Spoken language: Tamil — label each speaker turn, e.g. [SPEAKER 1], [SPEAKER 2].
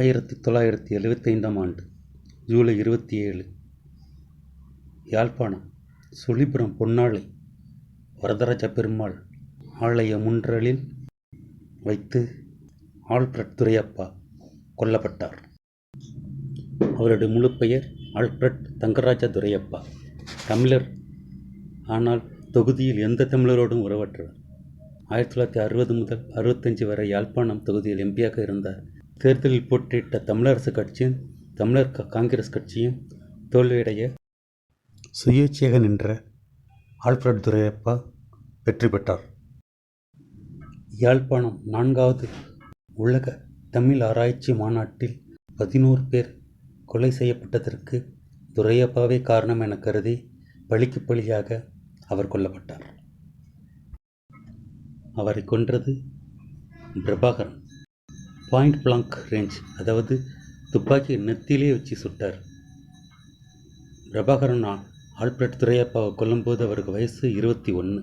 [SPEAKER 1] ஆயிரத்தி தொள்ளாயிரத்தி எழுவத்தைந்தாம் ஆண்டு ஜூலை இருபத்தி ஏழு யாழ்ப்பாணம் சுழிபுரம் பொன்னாளை வரதராஜ பெருமாள் ஆலய முன்றலில் வைத்து ஆல்பிரட் துரையப்பா கொல்லப்பட்டார். அவருடைய முழு பெயர் ஆல்பிரட் தங்கராஜ துரையப்பா. தமிழர் ஆனால் தொகுதியில் எந்த தமிழரோடும் உறவற்றவர் ஆயிரத்தி தொள்ளாயிரத்தி அறுபது முதல் அறுபத்தஞ்சு வரை யாழ்ப்பாணம் தொகுதியில் எம்பியாக இருந்தார். தேர்தலில் போட்டியிட்ட தமிழரசு கட்சியும் தமிழர் காங்கிரஸ் கட்சியும் தோல்வியடைய சுயேட்சையாக நின்ற ஆல்ஃபிரட் துரையப்பா வெற்றி பெற்றார். யாழ்ப்பாணம் நான்காவது உலக தமிழ் ஆராய்ச்சி மாநாட்டில் பதினோரு பேர் கொலை செய்யப்பட்டதற்கு துரையப்பாவே காரணம் என கருதி பழிக்கு பழியாக அவர் கொல்லப்பட்டார். அவரை கொன்றது பிரபாகரன். பாயிண்ட் பிளாங்க் ரேஞ்ச் அதாவது துப்பாக்கி நெத்திலே வச்சு சுட்டார். பிரபாகரன் ஆல்பர்ட் துரையப்பாவை கொல்லும்போது அவருக்கு வயசு இருபத்தி ஒன்று